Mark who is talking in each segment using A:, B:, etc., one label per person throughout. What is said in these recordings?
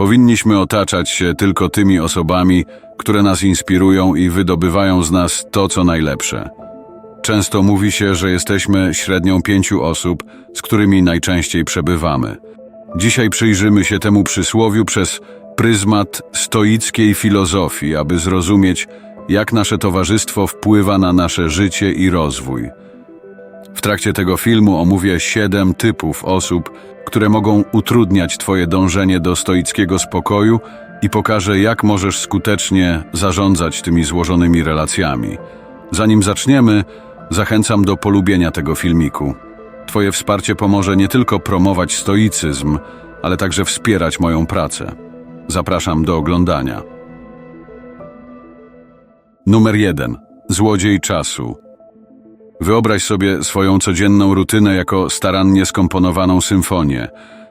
A: Powinniśmy otaczać się tylko tymi osobami, które nas inspirują i wydobywają z nas to, co najlepsze. Często mówi się, że jesteśmy średnią pięciu osób, z którymi najczęściej przebywamy. Dzisiaj przyjrzymy się temu przysłowiu przez pryzmat stoickiej filozofii, aby zrozumieć, jak nasze towarzystwo wpływa na nasze życie i rozwój. W trakcie tego filmu omówię siedem typów osób, które mogą utrudniać Twoje dążenie do stoickiego spokoju i pokażę, jak możesz skutecznie zarządzać tymi złożonymi relacjami. Zanim zaczniemy, zachęcam do polubienia tego filmiku. Twoje wsparcie pomoże nie tylko promować stoicyzm, ale także wspierać moją pracę. Zapraszam do oglądania. Numer 1. Złodziej czasu. Wyobraź sobie swoją codzienną rutynę jako starannie skomponowaną symfonię.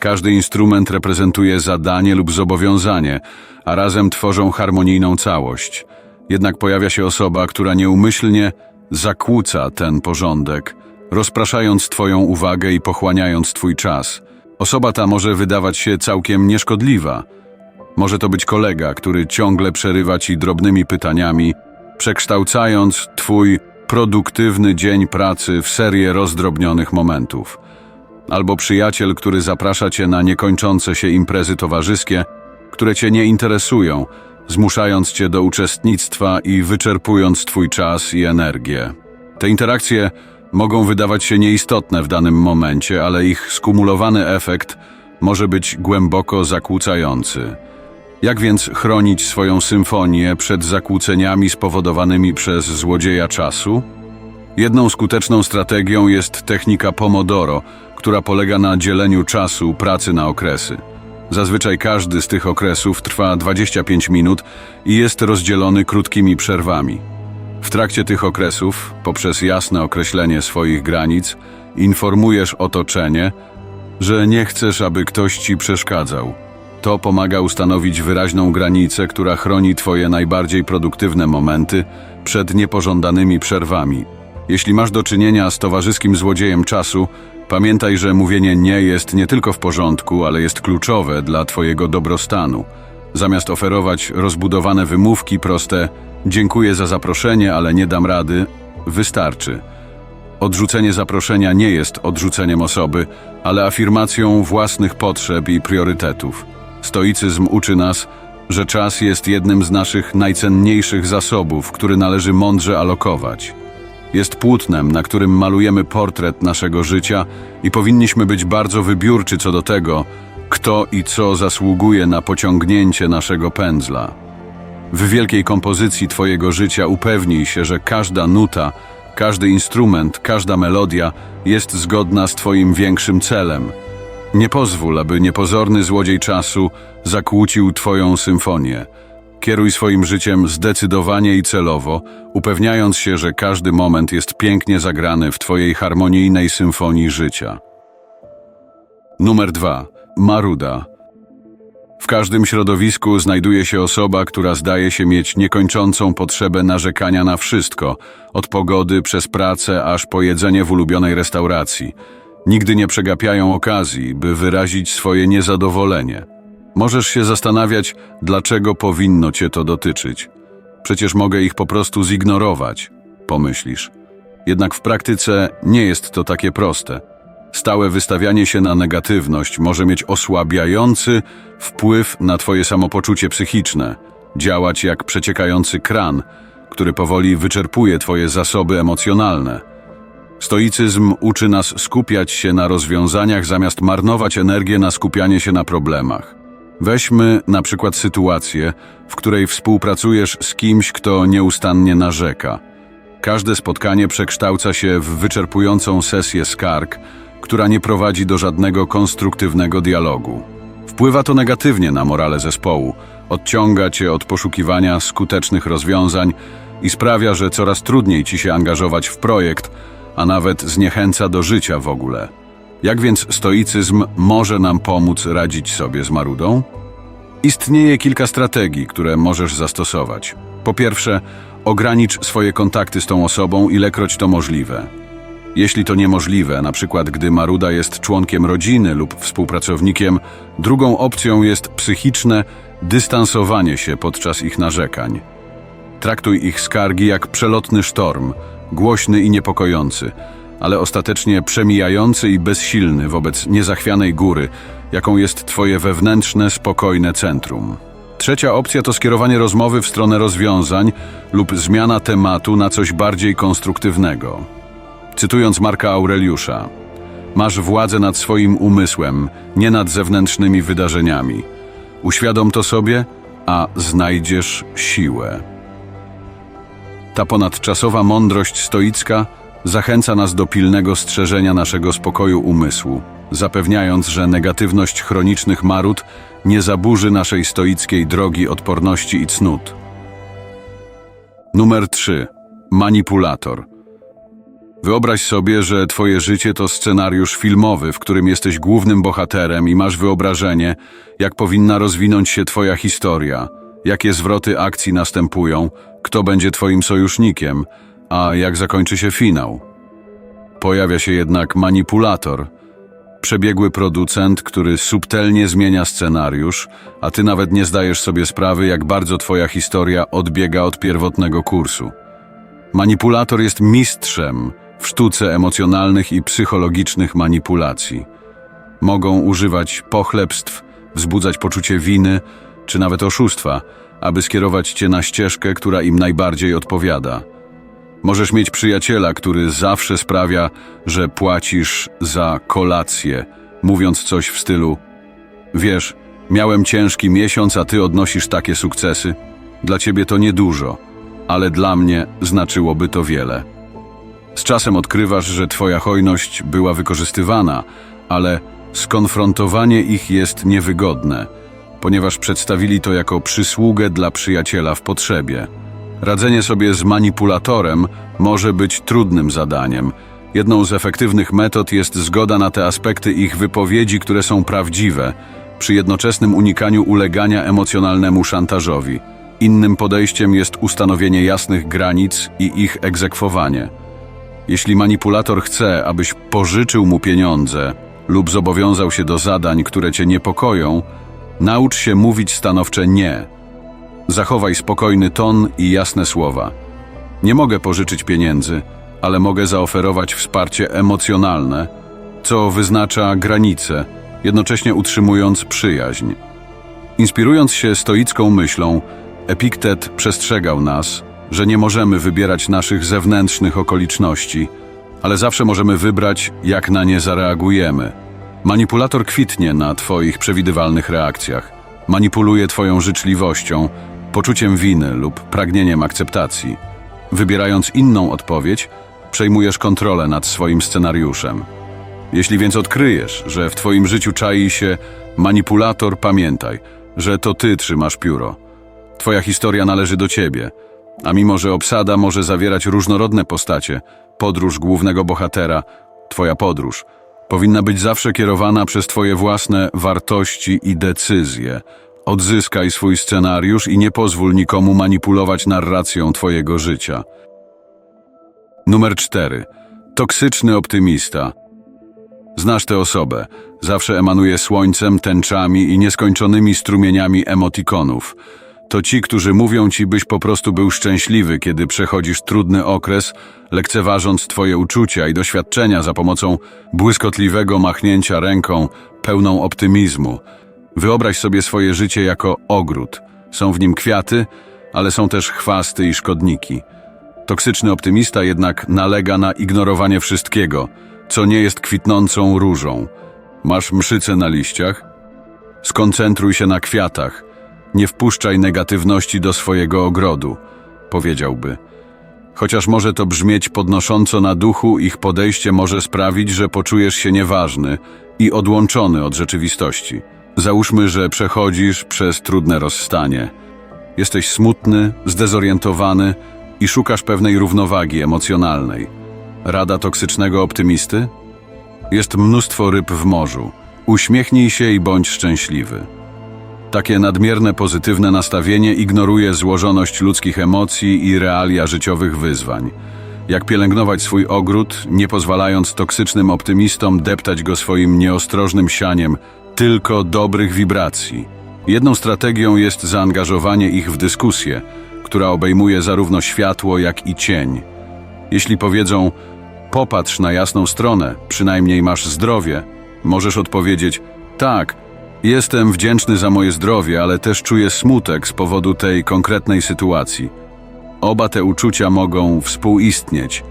A: Każdy instrument reprezentuje zadanie lub zobowiązanie, a razem tworzą harmonijną całość. Jednak pojawia się osoba, która nieumyślnie zakłóca ten porządek, rozpraszając Twoją uwagę i pochłaniając Twój czas. Osoba ta może wydawać się całkiem nieszkodliwa. Może to być kolega, który ciągle przerywa Ci drobnymi pytaniami, przekształcając Twój produktywny dzień pracy w serię rozdrobnionych momentów. Albo przyjaciel, który zaprasza Cię na niekończące się imprezy towarzyskie, które Cię nie interesują, zmuszając Cię do uczestnictwa i wyczerpując Twój czas i energię. Te interakcje mogą wydawać się nieistotne w danym momencie, ale ich skumulowany efekt może być głęboko zakłócający. Jak więc chronić swoją symfonię przed zakłóceniami spowodowanymi przez złodzieja czasu? Jedną skuteczną strategią jest technika Pomodoro, która polega na dzieleniu czasu pracy na okresy. Zazwyczaj każdy z tych okresów trwa 25 minut i jest rozdzielony krótkimi przerwami. W trakcie tych okresów, poprzez jasne określenie swoich granic, informujesz otoczenie, że nie chcesz, aby ktoś ci przeszkadzał. To pomaga ustanowić wyraźną granicę, która chroni Twoje najbardziej produktywne momenty przed niepożądanymi przerwami. Jeśli masz do czynienia z towarzyskim złodziejem czasu, pamiętaj, że mówienie nie jest nie tylko w porządku, ale jest kluczowe dla Twojego dobrostanu. Zamiast oferować rozbudowane wymówki proste dziękuję za zaproszenie, ale nie dam rady, wystarczy. Odrzucenie zaproszenia nie jest odrzuceniem osoby, ale afirmacją własnych potrzeb i priorytetów. Stoicyzm uczy nas, że czas jest jednym z naszych najcenniejszych zasobów, który należy mądrze alokować. Jest płótnem, na którym malujemy portret naszego życia i powinniśmy być bardzo wybiórczy co do tego, kto i co zasługuje na pociągnięcie naszego pędzla. W wielkiej kompozycji Twojego życia upewnij się, że każda nuta, każdy instrument, każda melodia jest zgodna z Twoim większym celem. Nie pozwól, aby niepozorny złodziej czasu zakłócił Twoją symfonię. Kieruj swoim życiem zdecydowanie i celowo, upewniając się, że każdy moment jest pięknie zagrany w Twojej harmonijnej symfonii życia. Numer 2. Maruda. W każdym środowisku znajduje się osoba, która zdaje się mieć niekończącą potrzebę narzekania na wszystko, od pogody przez pracę aż po jedzenie w ulubionej restauracji. Nigdy nie przegapiają okazji, by wyrazić swoje niezadowolenie. Możesz się zastanawiać, dlaczego powinno cię to dotyczyć. Przecież mogę ich po prostu zignorować, pomyślisz. Jednak w praktyce nie jest to takie proste. Stałe wystawianie się na negatywność może mieć osłabiający wpływ na Twoje samopoczucie psychiczne, działać jak przeciekający kran, który powoli wyczerpuje Twoje zasoby emocjonalne. Stoicyzm uczy nas skupiać się na rozwiązaniach zamiast marnować energię na skupianie się na problemach. Weźmy na przykład sytuację, w której współpracujesz z kimś, kto nieustannie narzeka. Każde spotkanie przekształca się w wyczerpującą sesję skarg, która nie prowadzi do żadnego konstruktywnego dialogu. Wpływa to negatywnie na morale zespołu, odciąga cię od poszukiwania skutecznych rozwiązań i sprawia, że coraz trudniej ci się angażować w projekt, a nawet zniechęca do życia w ogóle. Jak więc stoicyzm może nam pomóc radzić sobie z marudą? Istnieje kilka strategii, które możesz zastosować. Po pierwsze, ogranicz swoje kontakty z tą osobą, ilekroć to możliwe. Jeśli to niemożliwe, na przykład gdy Maruda jest członkiem rodziny lub współpracownikiem, drugą opcją jest psychiczne dystansowanie się podczas ich narzekań. Traktuj ich skargi jak przelotny sztorm, głośny i niepokojący, ale ostatecznie przemijający i bezsilny wobec niezachwianej góry, jaką jest Twoje wewnętrzne, spokojne centrum. Trzecia opcja to skierowanie rozmowy w stronę rozwiązań lub zmiana tematu na coś bardziej konstruktywnego. Cytując Marka Aureliusza, masz władzę nad swoim umysłem, nie nad zewnętrznymi wydarzeniami. Uświadom to sobie, a znajdziesz siłę. Ta ponadczasowa mądrość stoicka zachęca nas do pilnego strzeżenia naszego spokoju umysłu, zapewniając, że negatywność chronicznych marud nie zaburzy naszej stoickiej drogi odporności i cnót. Numer 3. Manipulator. Wyobraź sobie, że twoje życie to scenariusz filmowy, w którym jesteś głównym bohaterem i masz wyobrażenie, jak powinna rozwinąć się twoja historia, jakie zwroty akcji następują, kto będzie twoim sojusznikiem, a jak zakończy się finał. Pojawia się jednak manipulator, przebiegły producent, który subtelnie zmienia scenariusz, a ty nawet nie zdajesz sobie sprawy, jak bardzo twoja historia odbiega od pierwotnego kursu. Manipulator jest mistrzem w sztuce emocjonalnych i psychologicznych manipulacji. Mogą używać pochlebstw, wzbudzać poczucie winy czy nawet oszustwa, aby skierować cię na ścieżkę, która im najbardziej odpowiada. Możesz mieć przyjaciela, który zawsze sprawia, że płacisz za kolację, mówiąc coś w stylu: Wiesz, miałem ciężki miesiąc, a ty odnosisz takie sukcesy. Dla ciebie to niedużo, ale dla mnie znaczyłoby to wiele. Z czasem odkrywasz, że twoja hojność była wykorzystywana, ale skonfrontowanie ich jest niewygodne, ponieważ przedstawili to jako przysługę dla przyjaciela w potrzebie. Radzenie sobie z manipulatorem może być trudnym zadaniem. Jedną z efektywnych metod jest zgoda na te aspekty ich wypowiedzi, które są prawdziwe, przy jednoczesnym unikaniu ulegania emocjonalnemu szantażowi. Innym podejściem jest ustanowienie jasnych granic i ich egzekwowanie. Jeśli manipulator chce, abyś pożyczył mu pieniądze lub zobowiązał się do zadań, które cię niepokoją, naucz się mówić stanowcze nie. Zachowaj spokojny ton i jasne słowa. Nie mogę pożyczyć pieniędzy, ale mogę zaoferować wsparcie emocjonalne, co wyznacza granice, jednocześnie utrzymując przyjaźń. Inspirując się stoicką myślą, Epiktet przestrzegał nas, że nie możemy wybierać naszych zewnętrznych okoliczności, ale zawsze możemy wybrać, jak na nie zareagujemy. Manipulator kwitnie na Twoich przewidywalnych reakcjach. Manipuluje Twoją życzliwością, poczuciem winy lub pragnieniem akceptacji. Wybierając inną odpowiedź, przejmujesz kontrolę nad swoim scenariuszem. Jeśli więc odkryjesz, że w Twoim życiu czai się manipulator, pamiętaj, że to Ty trzymasz pióro. Twoja historia należy do Ciebie, a mimo że obsada może zawierać różnorodne postacie, podróż głównego bohatera, Twoja podróż, powinna być zawsze kierowana przez Twoje własne wartości i decyzje. Odzyskaj swój scenariusz i nie pozwól nikomu manipulować narracją Twojego życia. Numer 4. Toksyczny optymista. Znasz tę osobę. Zawsze emanuje słońcem, tęczami i nieskończonymi strumieniami emotikonów. To ci, którzy mówią ci, byś po prostu był szczęśliwy, kiedy przechodzisz trudny okres, lekceważąc twoje uczucia i doświadczenia za pomocą błyskotliwego machnięcia ręką, pełną optymizmu. Wyobraź sobie swoje życie jako ogród. Są w nim kwiaty, ale są też chwasty i szkodniki. Toksyczny optymista jednak nalega na ignorowanie wszystkiego, co nie jest kwitnącą różą. Masz mszyce na liściach? Skoncentruj się na kwiatach. Nie wpuszczaj negatywności do swojego ogrodu, powiedziałby. Chociaż może to brzmieć podnosząco na duchu, ich podejście może sprawić, że poczujesz się nieważny i odłączony od rzeczywistości. Załóżmy, że przechodzisz przez trudne rozstanie. Jesteś smutny, zdezorientowany i szukasz pewnej równowagi emocjonalnej. Rada toksycznego optymisty? Jest mnóstwo ryb w morzu. Uśmiechnij się i bądź szczęśliwy. Takie nadmierne pozytywne nastawienie ignoruje złożoność ludzkich emocji i realia życiowych wyzwań. Jak pielęgnować swój ogród, nie pozwalając toksycznym optymistom deptać go swoim nieostrożnym sianiem tylko dobrych wibracji. Jedną strategią jest zaangażowanie ich w dyskusję, która obejmuje zarówno światło, jak i cień. Jeśli powiedzą, popatrz na jasną stronę, przynajmniej masz zdrowie, możesz odpowiedzieć, tak, jestem wdzięczny za moje zdrowie, ale też czuję smutek z powodu tej konkretnej sytuacji. Oba te uczucia mogą współistnieć.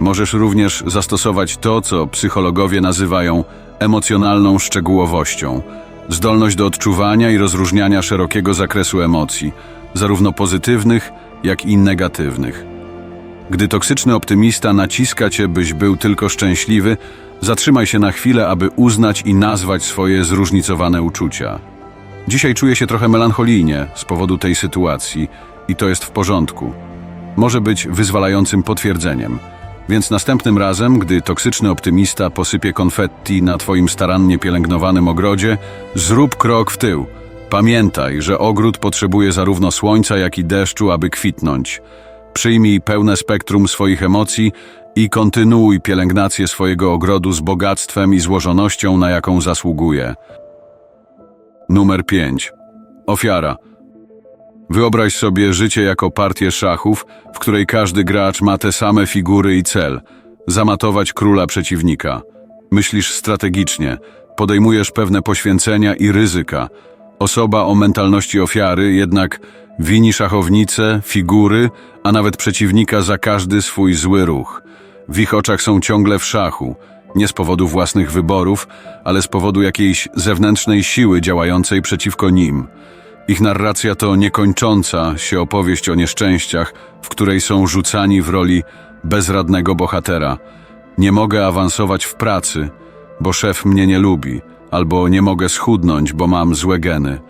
A: Możesz również zastosować to, co psychologowie nazywają emocjonalną szczegółowością zdolność do odczuwania i rozróżniania szerokiego zakresu emocji, zarówno pozytywnych, jak i negatywnych. Gdy toksyczny optymista naciska cię, byś był tylko szczęśliwy, zatrzymaj się na chwilę, aby uznać i nazwać swoje zróżnicowane uczucia. Dzisiaj czuję się trochę melancholijnie z powodu tej sytuacji i to jest w porządku. Może być wyzwalającym potwierdzeniem. Więc następnym razem, gdy toksyczny optymista posypie konfetti na twoim starannie pielęgnowanym ogrodzie, zrób krok w tył. Pamiętaj, że ogród potrzebuje zarówno słońca, jak i deszczu, aby kwitnąć. Przyjmij pełne spektrum swoich emocji i kontynuuj pielęgnację swojego ogrodu z bogactwem i złożonością, na jaką zasługuje. Numer 5. Ofiara. Wyobraź sobie życie jako partię szachów, w której każdy gracz ma te same figury i cel zamatować króla przeciwnika. Myślisz strategicznie, podejmujesz pewne poświęcenia i ryzyka. Osoba o mentalności ofiary jednak wini szachownicę, figury, a nawet przeciwnika za każdy swój zły ruch. W ich oczach są ciągle w szachu, nie z powodu własnych wyborów, ale z powodu jakiejś zewnętrznej siły działającej przeciwko nim. Ich narracja to niekończąca się opowieść o nieszczęściach, w której są rzucani w roli bezradnego bohatera. Nie mogę awansować w pracy, bo szef mnie nie lubi, albo nie mogę schudnąć, bo mam złe geny.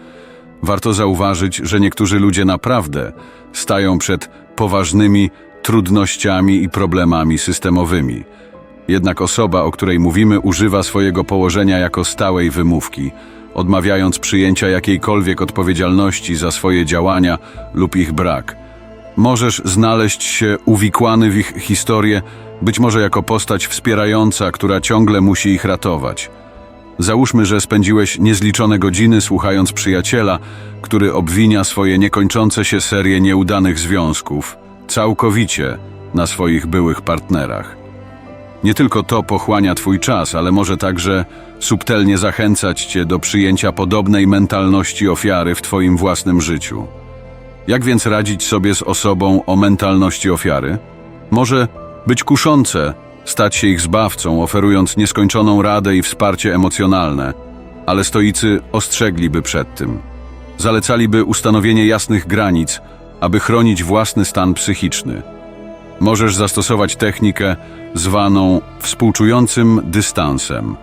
A: Warto zauważyć, że niektórzy ludzie naprawdę stają przed poważnymi trudnościami i problemami systemowymi. Jednak osoba, o której mówimy, używa swojego położenia jako stałej wymówki, odmawiając przyjęcia jakiejkolwiek odpowiedzialności za swoje działania lub ich brak. Możesz znaleźć się uwikłany w ich historię, być może jako postać wspierająca, która ciągle musi ich ratować. Załóżmy, że spędziłeś niezliczone godziny słuchając przyjaciela, który obwinia swoje niekończące się serie nieudanych związków, całkowicie na swoich byłych partnerach. Nie tylko to pochłania Twój czas, ale może także subtelnie zachęcać Cię do przyjęcia podobnej mentalności ofiary w Twoim własnym życiu. Jak więc radzić sobie z osobą o mentalności ofiary? Może być kuszące, stać się ich zbawcą, oferując nieskończoną radę i wsparcie emocjonalne, ale stoicy ostrzegliby przed tym. Zalecaliby ustanowienie jasnych granic, aby chronić własny stan psychiczny. Możesz zastosować technikę zwaną współczującym dystansem.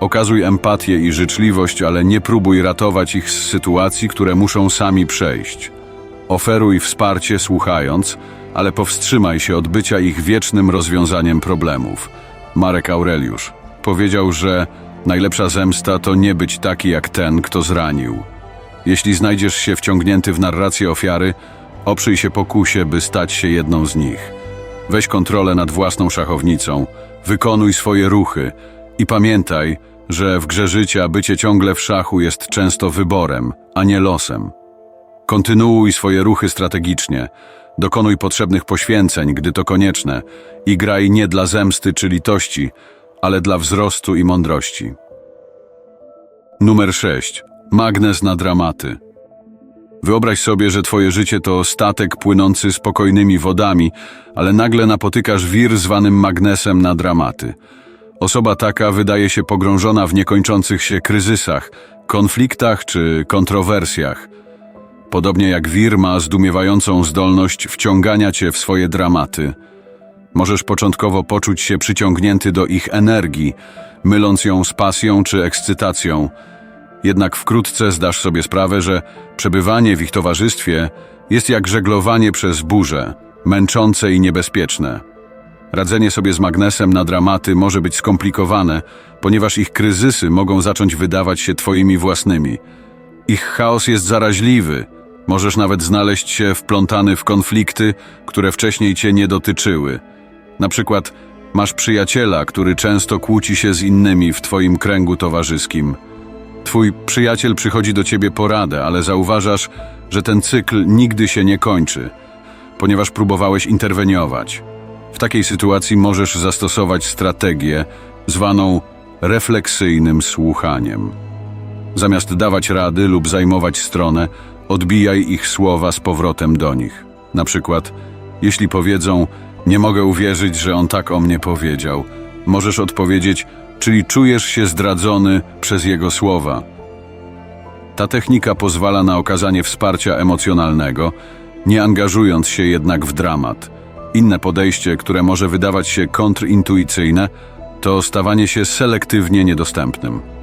A: Okazuj empatię i życzliwość, ale nie próbuj ratować ich z sytuacji, które muszą sami przejść. Oferuj wsparcie słuchając, ale powstrzymaj się od bycia ich wiecznym rozwiązaniem problemów. Marek Aureliusz powiedział, że najlepsza zemsta to nie być taki jak ten, kto zranił. Jeśli znajdziesz się wciągnięty w narrację ofiary, oprzyj się pokusie, by stać się jedną z nich. Weź kontrolę nad własną szachownicą, wykonuj swoje ruchy i pamiętaj, że w grze życia bycie ciągle w szachu jest często wyborem, a nie losem. Kontynuuj swoje ruchy strategicznie, dokonuj potrzebnych poświęceń, gdy to konieczne i graj nie dla zemsty czy litości, ale dla wzrostu i mądrości. Numer 6. Magnes na dramaty. Wyobraź sobie, że twoje życie to statek płynący spokojnymi wodami, ale nagle napotykasz wir zwanym magnesem na dramaty. Osoba taka wydaje się pogrążona w niekończących się kryzysach, konfliktach czy kontrowersjach. Podobnie jak wir ma zdumiewającą zdolność wciągania cię w swoje dramaty. Możesz początkowo poczuć się przyciągnięty do ich energii, myląc ją z pasją czy ekscytacją. Jednak wkrótce zdasz sobie sprawę, że przebywanie w ich towarzystwie jest jak żeglowanie przez burzę, męczące i niebezpieczne. Radzenie sobie z magnesem na dramaty może być skomplikowane, ponieważ ich kryzysy mogą zacząć wydawać się twoimi własnymi. Ich chaos jest zaraźliwy. Możesz nawet znaleźć się wplątany w konflikty, które wcześniej cię nie dotyczyły. Na przykład masz przyjaciela, który często kłóci się z innymi w twoim kręgu towarzyskim. Twój przyjaciel przychodzi do ciebie po radę, ale zauważasz, że ten cykl nigdy się nie kończy, ponieważ próbowałeś interweniować. W takiej sytuacji możesz zastosować strategię zwaną refleksyjnym słuchaniem. Zamiast dawać rady lub zajmować stronę, odbijaj ich słowa z powrotem do nich. Na przykład, jeśli powiedzą: Nie mogę uwierzyć, że on tak o mnie powiedział, możesz odpowiedzieć: Czyli czujesz się zdradzony przez jego słowa. Ta technika pozwala na okazanie wsparcia emocjonalnego, nie angażując się jednak w dramat. Inne podejście, które może wydawać się kontrintuicyjne, to stawanie się selektywnie niedostępnym.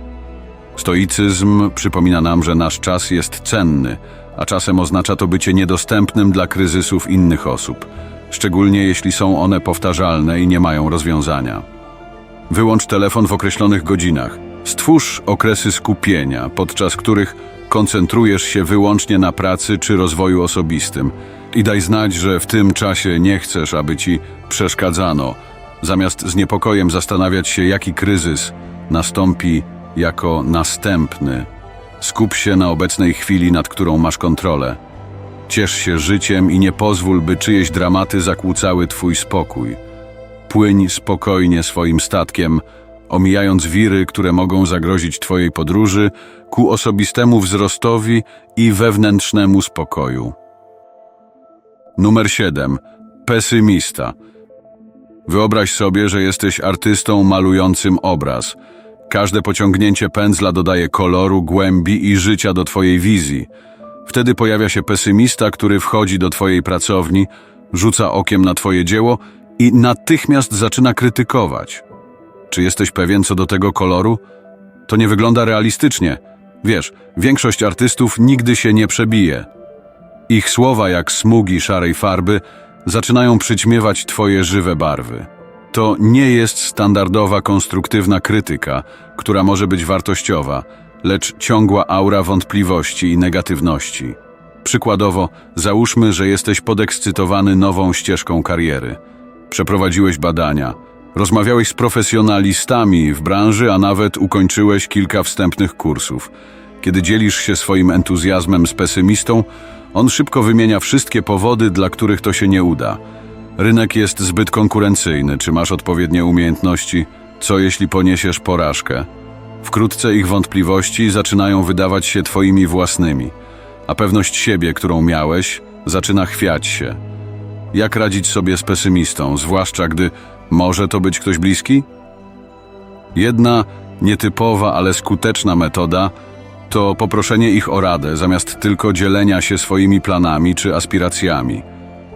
A: Stoicyzm przypomina nam, że nasz czas jest cenny, a czasem oznacza to bycie niedostępnym dla kryzysów innych osób, szczególnie jeśli są one powtarzalne i nie mają rozwiązania. Wyłącz telefon w określonych godzinach. Stwórz okresy skupienia, podczas których koncentrujesz się wyłącznie na pracy czy rozwoju osobistym i daj znać, że w tym czasie nie chcesz, aby ci przeszkadzano, zamiast z niepokojem zastanawiać się, jaki kryzys nastąpi jako następny. Skup się na obecnej chwili, nad którą masz kontrolę. Ciesz się życiem i nie pozwól, by czyjeś dramaty zakłócały twój spokój. Płyń spokojnie swoim statkiem, omijając wiry, które mogą zagrozić Twojej podróży, ku osobistemu wzrostowi i wewnętrznemu spokoju. Numer 7. Pesymista. Wyobraź sobie, że jesteś artystą malującym obraz. Każde pociągnięcie pędzla dodaje koloru, głębi i życia do Twojej wizji. Wtedy pojawia się pesymista, który wchodzi do Twojej pracowni, rzuca okiem na Twoje dzieło i natychmiast zaczyna krytykować. Czy jesteś pewien co do tego koloru? To nie wygląda realistycznie. Wiesz, większość artystów nigdy się nie przebije. Ich słowa, jak smugi szarej farby, zaczynają przyćmiewać twoje żywe barwy. To nie jest standardowa konstruktywna krytyka, która może być wartościowa, lecz ciągła aura wątpliwości i negatywności. Przykładowo, załóżmy, że jesteś podekscytowany nową ścieżką kariery. Przeprowadziłeś badania, rozmawiałeś z profesjonalistami w branży, a nawet ukończyłeś kilka wstępnych kursów. Kiedy dzielisz się swoim entuzjazmem z pesymistą, on szybko wymienia wszystkie powody, dla których to się nie uda. Rynek jest zbyt konkurencyjny, czy masz odpowiednie umiejętności? Co jeśli poniesiesz porażkę? Wkrótce ich wątpliwości zaczynają wydawać się twoimi własnymi, a pewność siebie, którą miałeś, zaczyna chwiać się. Jak radzić sobie z pesymistą, zwłaszcza gdy może to być ktoś bliski? Jedna nietypowa, ale skuteczna metoda to poproszenie ich o radę, zamiast tylko dzielenia się swoimi planami czy aspiracjami.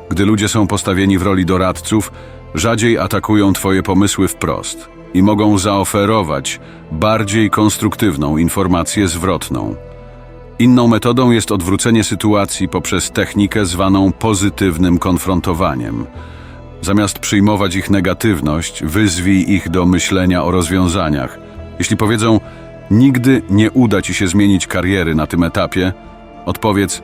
A: Gdy ludzie są postawieni w roli doradców, rzadziej atakują Twoje pomysły wprost i mogą zaoferować bardziej konstruktywną informację zwrotną. Inną metodą jest odwrócenie sytuacji poprzez technikę zwaną pozytywnym konfrontowaniem. Zamiast przyjmować ich negatywność, wyzwij ich do myślenia o rozwiązaniach. Jeśli powiedzą, nigdy nie uda ci się zmienić kariery na tym etapie, odpowiedz,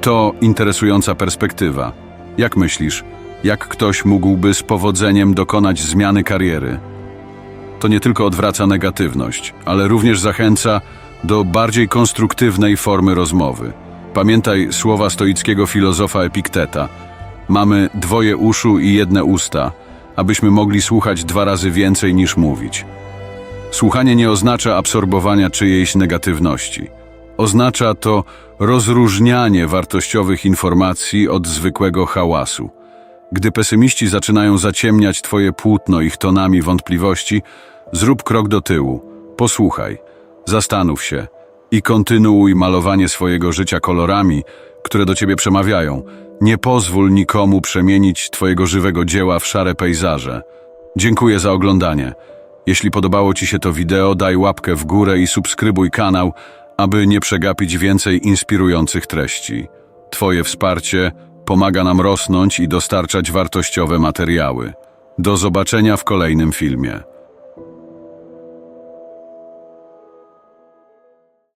A: to interesująca perspektywa. Jak myślisz, jak ktoś mógłby z powodzeniem dokonać zmiany kariery? To nie tylko odwraca negatywność, ale również zachęca do bardziej konstruktywnej formy rozmowy. Pamiętaj słowa stoickiego filozofa Epikteta. Mamy dwoje uszu i jedne usta, abyśmy mogli słuchać dwa razy więcej niż mówić. Słuchanie nie oznacza absorbowania czyjejś negatywności. Oznacza to rozróżnianie wartościowych informacji od zwykłego hałasu. Gdy pesymiści zaczynają zaciemniać Twoje płótno ich tonami wątpliwości, zrób krok do tyłu, posłuchaj, zastanów się i kontynuuj malowanie swojego życia kolorami, które do Ciebie przemawiają. Nie pozwól nikomu przemienić Twojego żywego dzieła w szare pejzaże. Dziękuję za oglądanie. Jeśli podobało Ci się to wideo, daj łapkę w górę i subskrybuj kanał, aby nie przegapić więcej inspirujących treści. Twoje wsparcie pomaga nam rosnąć i dostarczać wartościowe materiały. Do zobaczenia w kolejnym filmie.